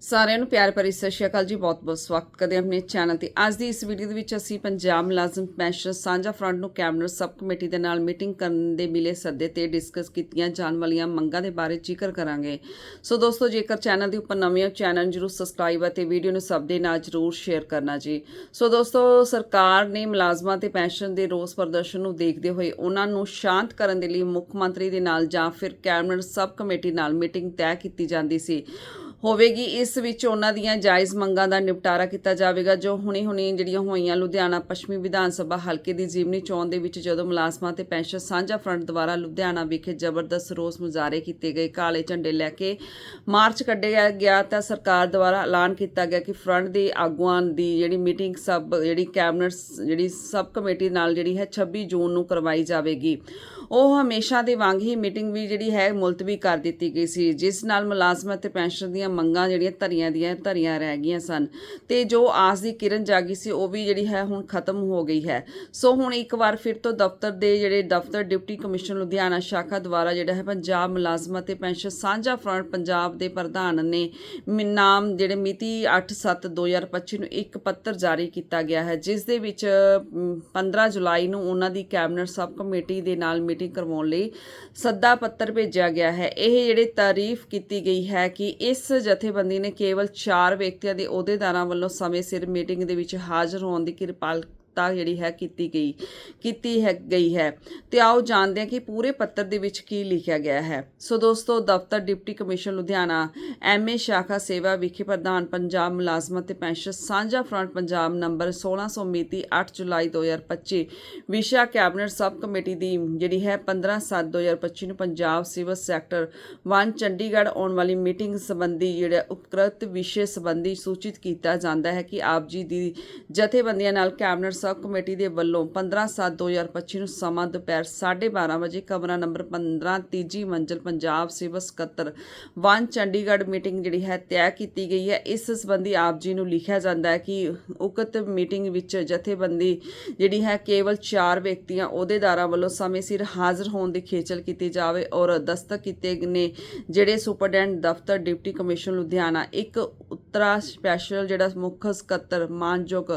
ਸਾਰਿਆਂ ਨੂੰ ਪਿਆਰ ਭਰੀ ਸਤਿ ਸ਼੍ਰੀ ਅਕਾਲ ਜੀ ਬਹੁਤ-ਬਹੁਤ ਸਵਾਗਤ ਕਰਦੇ ਹਾਂ ਆਪਣੇ ਚੈਨਲ ਤੇ। ਅੱਜ ਦੀ ਇਸ ਵੀਡੀਓ ਦੇ ਵਿੱਚ ਅਸੀਂ ਪੰਜਾਬ ਮੁਲਾਜ਼ਮ ਪੈਨਸ਼ਨ ਸਾਂਝਾ ਫਰੰਟ ਨੂੰ ਕੈਬਨਿਟ ਸਬ ਕਮੇਟੀ ਦੇ ਨਾਲ ਮੀਟਿੰਗ ਕਰਨ ਦੇ ਮਿਲੇ ਸੱਦੇ ਤੇ ਡਿਸਕਸ ਕੀਤੀਆਂ ਜਾਣ ਵਾਲੀਆਂ ਮੰਗਾਂ ਦੇ ਬਾਰੇ ਜ਼ਿਕਰ ਕਰਾਂਗੇ। ਸੋ ਦੋਸਤੋ, ਜੇਕਰ ਚੈਨਲ ਦੇ ਉੱਪਰ ਨਵੇਂ ਹੋ, ਚੈਨਲ ਨੂੰ ਜਰੂਰ ਸਬਸਕ੍ਰਾਈਬ ਅਤੇ ਵੀਡੀਓ ਨੂੰ ਸਭ ਦੇ ਨਾਲ ਜਰੂਰ ਸ਼ੇਅਰ ਕਰਨਾ ਜੀ। ਸੋ ਦੋਸਤੋ, ਸਰਕਾਰ ਨੇ ਮੁਲਾਜ਼ਮਾਂ ਤੇ ਪੈਨਸ਼ਨ ਦੇ ਰੋਸ ਪ੍ਰਦਰਸ਼ਨ ਨੂੰ ਦੇਖਦੇ ਹੋਏ ਉਹਨਾਂ ਨੂੰ ਸ਼ਾਂਤ ਕਰਨ ਦੇ ਲਈ ਮੁੱਖ ਮੰਤਰੀ ਦੇ ਨਾਲ ਜਾਂ ਫਿਰ ਕੈਬਨਿਟ ਸਬ ਕਮੇਟੀ ਨਾਲ ਮੀਟਿੰਗ ਤੈਅ ਕੀਤੀ ਜਾਂਦੀ ਸੀ। ਹੋਵੇਗੀ, ਇਸ ਵਿੱਚ ਉਹਨਾਂ ਦੀਆਂ ਜਾਇਜ਼ ਮੰਗਾਂ ਦਾ ਨਿਪਟਾਰਾ ਕੀਤਾ ਜਾਵੇਗਾ, ਜੋ ਹੁਣੇ-ਹੁਣੇ ਜਿਹੜੀਆਂ ਹੋਈਆਂ ਲੁਧਿਆਣਾ ਪੱਛਮੀ ਵਿਧਾਨ ਸਭਾ ਹਲਕੇ ਦੀ ਜੀਵਨੀ ਚੋਣ ਦੇ ਵਿੱਚ ਜਦੋਂ ਮੁਲਾਜ਼ਮਾਂ ਤੇ ਪੈਨਸ਼ਨ ਸਾਂਝਾ ਫਰੰਟ ਦੁਆਰਾ ਲੁਧਿਆਣਾ ਵਿਖੇ ਜ਼ਬਰਦਸਤ ਰੋਸ ਮੁਜ਼ਾਹਰੇ ਕੀਤੇ ਗਏ, ਕਾਲੇ ਝੰਡੇ ਲੈ ਕੇ ਮਾਰਚ ਕੱਢਿਆ ਗਿਆ ਤਾਂ ਸਰਕਾਰ ਦੁਆਰਾ ਐਲਾਨ ਕੀਤਾ ਗਿਆ ਕਿ ਫਰੰਟ ਦੇ ਆਗੂਆਂ ਦੀ ਜਿਹੜੀ ਮੀਟਿੰਗ ਸਭ, ਜਿਹੜੀ ਕੈਬਨਿਟ ਜਿਹੜੀ ਸਬ ਕਮੇਟੀ ਨਾਲ ਜਿਹੜੀ ਹੈ 26 ਜੂਨ ਨੂੰ ਕਰਵਾਈ ਜਾਵੇਗੀ। ਉਹ ਹਮੇਸ਼ਾ ਦੇ ਵਾਂਗ ਹੀ ਮੀਟਿੰਗ ਵੀ ਜਿਹੜੀ ਹੈ ਮੁਲਤਵੀ ਕਰ ਦਿੱਤੀ ਗਈ ਸੀ ਜਿਸ ਨਾਲ ਮੁਲਾਜ਼ਮ ਅਤੇ ਪੈਨਸ਼ਨ ਦੀਆਂ ਮੰਗਾਂ ਜਿਹੜੀਆਂ ਧਰੀਆਂ ਦੀਆਂ ਧਰੀਆਂ ਰਹਿ ਗਈਆਂ ਸਨ ਤੇ ਜੋ ਆਸ ਦੀ ਕਿਰਨ ਜਾਗੀ ਸੀ ਉਹ ਵੀ ਜਿਹੜੀ ਹੈ ਹੁਣ ਖਤਮ ਹੋ ਗਈ ਹੈ। ਸੋ ਹੁਣ ਇੱਕ ਵਾਰ ਫਿਰ ਤੋਂ ਦਫ਼ਤਰ ਦੇ ਜਿਹੜੇ ਦਫ਼ਤਰ ਡਿਪਟੀ ਕਮਿਸ਼ਨਰ ਲੁਧਿਆਣਾ ਸ਼ਾਖਾ ਦੁਆਰਾ ਜਿਹੜਾ ਹੈ ਪੰਜਾਬ ਮੁਲਾਜ਼ਮ ਅਤੇ ਪੈਨਸ਼ਨ ਸਾਂਝਾ ਫਰੰਟ ਪੰਜਾਬ ਦੇ ਪ੍ਰਧਾਨ ਨੇ ਨਾਮ ਜਿਹੜੇ ਮਿਤੀ 8/7/2025 ਨੂੰ ਇੱਕ ਪੱਤਰ ਜਾਰੀ ਕੀਤਾ ਗਿਆ ਹੈ ਜਿਸ ਦੇ ਵਿੱਚ ਅਮ, 15 ਜੁਲਾਈ ਨੂੰ ਉਹਨਾਂ ਦੀ ਕੈਬਨਿਟ ਸਬ ਕਮੇਟੀ ਦੇ ਨਾਲ ਮੀਟਿੰਗ ਕਰਵਾਉਣ ਲਈ ਸੱਦਾ ਪੱਤਰ ਭੇਜਿਆ ਗਿਆ ਹੈ। ਇਹ ਜਿਹੜੇ ਤਾਰੀਫ ਕੀਤੀ ਗਈ ਹੈ ਕਿ ਇਸ ਜਥੇਬੰਦੀ ਨੇ ਕੇਵਲ 4 ਵਿਅਕਤੀਆਂ ਦੇ ਅਹੁਦੇਦਾਰਾਂ ਵੱਲੋਂ ਸਮੇਂ ਸਿਰ ਮੀਟਿੰਗ ਦੇ ਵਿੱਚ ਹਾਜ਼ਰ ਹੋਣ ਦੀ ਕਿਰਪਾਲ ਕਿਰਪਾਲਤਾ ਜਿਹੜੀ ਹੈ ਕੀਤੀ ਗਈ, ਕੀਤੀ ਹੈ, ਗਈ ਹੈ। ਤੇ ਆਓ ਜਾਣਦੇ ਹਾਂ ਕਿ ਪੂਰੇ ਪੱਤਰ ਦੇ ਵਿੱਚ ਕੀ ਲਿਖਿਆ ਗਿਆ ਹੈ। ਸੋ ਦੋਸਤੋ, ਦਫ਼ਤਰ ਡਿਪਟੀ ਕਮਿਸ਼ਨ ਲੁਧਿਆਣਾ ਐਮਏ ਸ਼ਾਖਾ ਸੇਵਾ ਵਿਖੇ ਪ੍ਰਧਾਨ ਪੰਜਾਬ ਮੁਲਾਜ਼ਮਤ ਤੇ ਪੈਨਸ਼ਨ ਸਾਂਝਾ ਫਰੰਟ ਪੰਜਾਬ ਨੰਬਰ 1600 ਮਿਤੀ 8 ਜੁਲਾਈ 2025 ਵਿਸ਼ਾ ਕੈਬਨਿਟ ਸਬ ਕਮੇਟੀ ਦੀ ਜਿਹੜੀ ਹੈ 15/7/2025 ਨੂੰ ਪੰਜਾਬ ਸਿਵਲ ਸੈਕਟਰ 1 ਚੰਡੀਗੜ੍ਹ ਆਉਣ ਵਾਲੀ ਮੀਟਿੰਗ ਸੰਬੰਧੀ ਜਿਹੜਾ ਉਪਕ੍ਰਿਤ ਵਿਸ਼ੇ ਸੰਬੰਧੀ ਸੂਚਿਤ ਕੀਤਾ ਜਾਂਦਾ ਹੈ ਕਿ ਆਪ ਜੀ ਦੀ ਜਥੇਬੰਦੀਆਂ ਨਾਲ ਕੈਬਨਿਟ ਸਬ ਕਮੇਟੀ ਦੇ ਵੱਲੋਂ 15/7/2025 ਨੂੰ ਸਮਾਂ ਦੁਪਹਿਰ 12:30 ਵਜੇ ਕਮਰਾ ਨੰਬਰ 15 ਤੀਜੀ ਮੰਜ਼ਲ ਪੰਜਾਬ ਸਿਵਲ ਸਕੱਤਰ 1 ਚੰਡੀਗੜ੍ਹ ਮੀਟਿੰਗ ਜਿਹੜੀ ਹੈ ਤੈਅ ਕੀਤੀ ਗਈ ਹੈ। ਇਸ ਸੰਬੰਧੀ ਆਪ ਜੀ ਨੂੰ ਲਿਖਿਆ ਜਾਂਦਾ ਹੈ ਕਿ ਉਕਤ ਮੀਟਿੰਗ ਵਿੱਚ ਜਥੇਬੰਦੀ ਜਿਹੜੀ ਹੈ ਕੇਵਲ 4 ਵਿਅਕਤੀਆਂ ਅਹੁਦੇਦਾਰਾਂ ਵੱਲੋਂ ਸਮੇਂ ਸਿਰ ਹਾਜ਼ਰ ਹੋਣ ਦੀ ਖੇਚਲ ਕੀਤੀ ਜਾਵੇ ਔਰ ਦਸਤਕ ਕੀਤੇ ਨੇ ਜਿਹੜੇ ਸੁਪਰਡੈਂਟ ਦਫ਼ਤਰ ਡਿਪਟੀ ਕਮਿਸ਼ਨ ਲੁਧਿਆਣਾ, ਇੱਕ ਉਤਰਾ ਸਪੈਸ਼ਲ ਜਿਹੜਾ ਮੁੱਖ ਸਕੱਤਰ, ਮਾਨਯੋਗ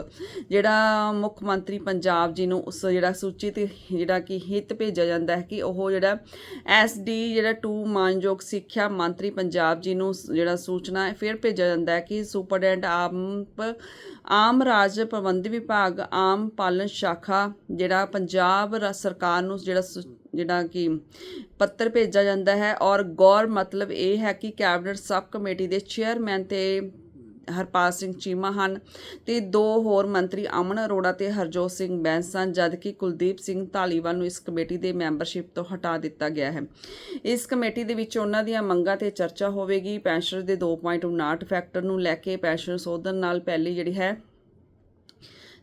ਜਿਹੜਾ ਮੁੱਖ ਮੰਤਰੀ ਪੰਜਾਬ ਜੀ ਨੂੰ ਉਸ ਜਿਹੜਾ ਸੂਚਿਤ ਜਿਹੜਾ ਕਿ ਹਿੱਤ ਭੇਜਿਆ ਜਾਂਦਾ ਹੈ ਕਿ ਉਹ ਜਿਹੜਾ ਐਸਡੀ ਜਿਹੜਾ 2 ਮਾਨਯੋਗ ਸਿੱਖਿਆ ਮੰਤਰੀ ਪੰਜਾਬ ਜੀ ਨੂੰ ਜਿਹੜਾ ਸੂਚਨਾ ਫਿਰ ਭੇਜਿਆ ਜਾਂਦਾ ਹੈ ਕਿ ਸੁਪਰਡੈਂਟ ਆਮ ਆਮ ਰਾਜ ਪ੍ਰਬੰਧ ਵਿਭਾਗ, ਆਮ ਪਾਲਣ ਸ਼ਾਖਾ ਜਿਹੜਾ ਪੰਜਾਬ ਰਾ- ਸਰਕਾਰ ਨੂੰ ਜਿਹੜਾ ਸੁ- ਜਿਹੜਾ ਕਿ ਪੱਤਰ ਭੇਜਿਆ ਜਾਂਦਾ ਹੈ ਔਰ ਗੌਰ ਮਤਲਬ ਇਹ ਹੈ ਕਿ ਕੈਬਨਿਟ ਸਬ ਕਮੇਟੀ ਦੇ ਚੇਅਰਮੈਨ ਤੇ ਹਰਪਾਲ ਸਿੰਘ ਚੀਮਾ ਹਨ ਤੇ ਦੋ ਹੋਰ ਮੰਤਰੀ ਅਮਨ ਅਰੋੜਾ ਤੇ ਹਰਜੋਤ ਸਿੰਘ ਬੈਂਸ ਸਨ, ਜਦਕਿ ਕੁਲਦੀਪ ਸਿੰਘ ਧਾਲੀਵਾਲ ਨੂੰ ਇਸ ਕਮੇਟੀ ਦੇ ਮੈਂਬਰਸ਼ਿਪ ਤੋਂ ਹਟਾ ਦਿੱਤਾ ਗਿਆ ਹੈ। ਇਸ ਕਮੇਟੀ ਦੇ ਵਿੱਚ ਉਹਨਾਂ ਦੀਆਂ ਮੰਗਾਂ ਤੇ ਚਰਚਾ ਹੋਵੇਗੀ। ਪੈਨਸ਼ਨ ਦੇ 2.59 ਫੈਕਟਰ ਨੂੰ ਲੈ ਕੇ ਪੈਨਸ਼ਨ ਸੋਧਨ ਨਾਲ ਪਹਿਲੀ ਜਿਹੜੀ ਹੈ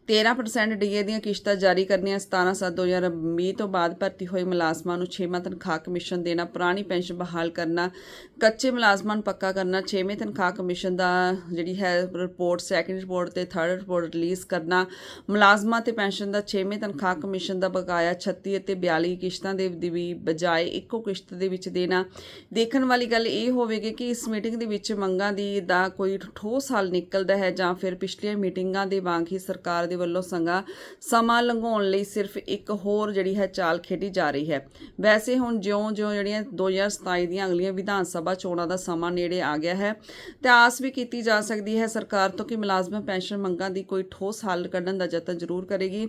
13% ਡੀਏ ਦੀਆਂ ਕਿਸ਼ਤਾਂ ਜਾਰੀ ਕਰਨੀਆਂ 17/7/2020 ਤੋਂ ਬਾਅਦ ਭਰਤੀ ਹੋਏ ਮੁਲਾਜ਼ਮਾਂ ਨੂੰ 6ਵਾਂ ਤਨਖਾਹ ਕਮਿਸ਼ਨ ਦੇਣਾ, ਪੁਰਾਣੀ ਪੈਨਸ਼ਨ ਬਹਾਲ ਕਰਨਾ ਕੱਚੇ ਮੁਲਾਜ਼ਮਾਂ ਨੂੰ ਪੱਕਾ ਕਰਨਾ 6ਵੇਂ ਤਨਖਾਹ ਕਮਿਸ਼ਨ ਦਾ ਜਿਹੜੀ ਹੈ ਰਿਪੋਰਟ ਸੈਕੰਡ ਰਿਪੋਰਟ ਤੇ ਥਰਡ ਰਿਪੋਰਟ ਰਿਲੀਜ਼ ਕਰਨਾ, ਮੁਲਾਜ਼ਮਾਂ ਤੇ ਪੈਨਸ਼ਨ ਦਾ 6ਵੇਂ ਤਨਖਾਹ ਕਮਿਸ਼ਨ ਦਾ ਬਕਾਇਆ 36 ਅਤੇ 42 ਕਿਸ਼ਤਾਂ ਦੇ ਦੀ ਵੀ ਬਜਾਏ ਇੱਕੋ ਕਿਸ਼ਤ ਦੇ ਵਿੱਚ ਦੇਣਾ। ਦੇਖਣ ਵਾਲੀ ਗੱਲ ਇਹ ਹੋਵੇਗੀ ਕਿ ਇਸ ਮੀਟਿੰਗ ਦੇ ਵਿੱਚ ਮੰਗਾਂ ਦੀ ਦਾ ਕੋਈ ਠੋਸ ਹੱਲ ਨਿਕਲਦਾ ਹੈ ਜਾਂ ਫਿਰ ਪਿਛਲੀਆਂ ਮੀਟਿੰਗਾਂ ਦੇ ਵਾਂਗ ਹੀ ਸਰਕਾਰ ਦੇ ਵੱਲੋਂ ਸੰਗਾ ਸਮਾਂ ਲੰਘਾਉਣ ਲਈ ਸਿਰਫ ਇੱਕ ਹੋਰ ਜਿਹੜੀ ਹੈ ਚਾਲ ਖੇਡੀ ਜਾ ਰਹੀ ਹੈ। ਵੈਸੇ ਹੁਣ ਜਿਉਂ-ਜਿਉਂ ਜਿਹੜੀਆਂ 2027 ਦੀਆਂ ਅਗਲੀਆਂ ਵਿਧਾਨ ਸਭਾ ਚੋਣਾਂ ਦਾ ਸਮਾਂ ਨੇੜੇ ਆ ਗਿਆ ਹੈ। ਤੇ ਆਸ ਵੀ ਕੀਤੀ ਜਾ ਸਕਦੀ ਹੈ ਸਰਕਾਰ ਤੋਂ ਕਿ ਮੁਲਾਜ਼ਮਾਂ ਪੈਨਸ਼ਨ ਮੰਗਾਂ ਦੀ ਕੋਈ ਠੋਸ ਹੱਲ ਕੱਢਣ ਦਾ ਯਤਨ ਜ਼ਰੂਰ ਕਰੇਗੀ।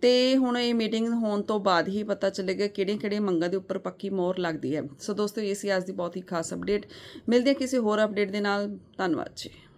ਤੇ ਹੁਣ ਇਹ ਮੀਟਿੰਗ ਹੋਣ ਤੋਂ ਬਾਅਦ ਹੀ ਪਤਾ ਚੱਲੇਗਾ ਕਿਹੜੀਆਂ-ਕਿਹੜੀਆਂ ਮੰਗਾਂ ਦੇ ਉੱਪਰ ਪੱਕੀ ਮੋਹਰ ਲੱਗਦੀ ਹੈ। ਸੋ ਦੋਸਤੋ, ਇਹ ਸੀ ਅੱਜ ਦੀ ਬਹੁਤ ਹੀ ਖਾਸ ਅਪਡੇਟ ਮਿਲਦੇ ਹਾਂ ਕਿਸੇ ਹੋਰ ਅਪਡੇਟ ਦੇ ਨਾਲ। ਧੰਨਵਾਦ ਜੀ।